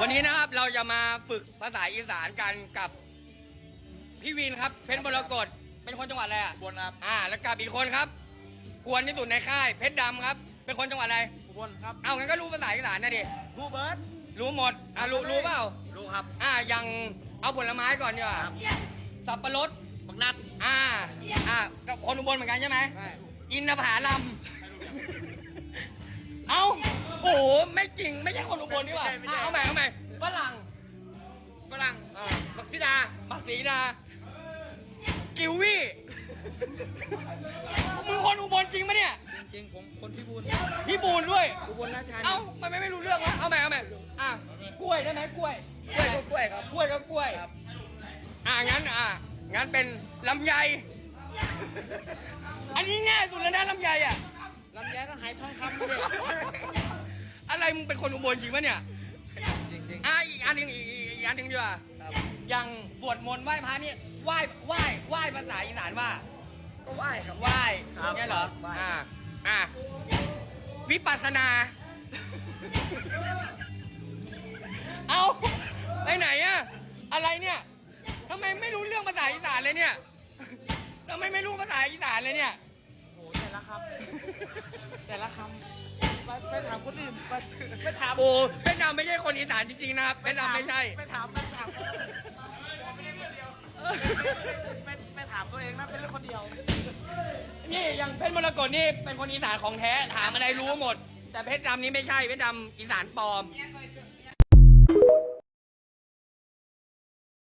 วันนี้นะครับเราจะมาฝึกภาษาอีสานกันกับพี่วินครับ เพชรบรกตเป็นคนจังหวัดอะไรอะอุบลครับอ่า แล้วกับอีกคนครับ กวนที่สุดในค่าย เพชรดำครับ เป็นคนจังหวัดอะไร อุบลครับเอางั้นก็รู้ภาษาอีสานนะดิบูเบิร์ตรู้หมดอะรู้รู้เปล่า รู้ครับอ่ายังเอาผลไม้ก่อนดีกว่าครับสับปะรดบักนัดอ่า อ่ากับคนอุบลเหมือนกันใช่ไหมใช่อินทผาลัมเอ้าโอ้โห ไม่จริง ไม่ใช่คนอุบลนี่หว่าอะเอาใหม่เอาใหม่ฝรั่งฝรั่งอ่าบักซิดาบักสีนากิววี่มึงคนอุบลจริงปะเนี่ยจริงๆผมคนพิบูลพี่บูนด้วย อุบลราชธานีเอ้ามันไม่ไม่รู้เรื่องวะเอาใหม่เอาใหม่อะกล้วยได้ไหมกล้วยกล้วยก็กล้วยครับกล้วยก็กล้วย ครับอะงั้นอะงั้นเป็นลำไย อันนี้ง่ายสุดแล้วนะลำไยอะลำไยก็หายทองคำมาดิอะไรมึง เป็นคนอุบลจริงปะเนี่ย จริง อะอีกอันหนึงอีกอีกอีกอันหนึงดีกว่าๆครับ อย่างสวดมนต์ไหว้พระเนี่ยไหว้ไหว้ไหว้ภาษาอีสานว่าก็ไหว้ครับ ไหว้ครับเนี่ยเหรอไหว้ อ่าอ่าวิปัสสนา เอาไปไหนอะอะไรเนี่ยทำไมไม่รู้เรื่องภาษาอีสานเลยเนี่ยทำไมไม่รู้ภาษาอีสานเลยเนี่ยโอ้โหแต่ละ คำแต่ละคำไปไปถามคนอื่นไปไปถามโอ้เพชรดำไม่ใช่คนอีสานจริงๆนะครับเพชรดำไม่ใช่ ไปถามไปถามไปไปถามตัวเองนะเป็นเรื่องคนเดียวนี่อย่างเพชรมรกตนี่เป็นคนอีสานของแท้ถามอะไรรู้หมด แต่เพชรดำนี่ไม่ใช่เพชรดำอีสานปลอม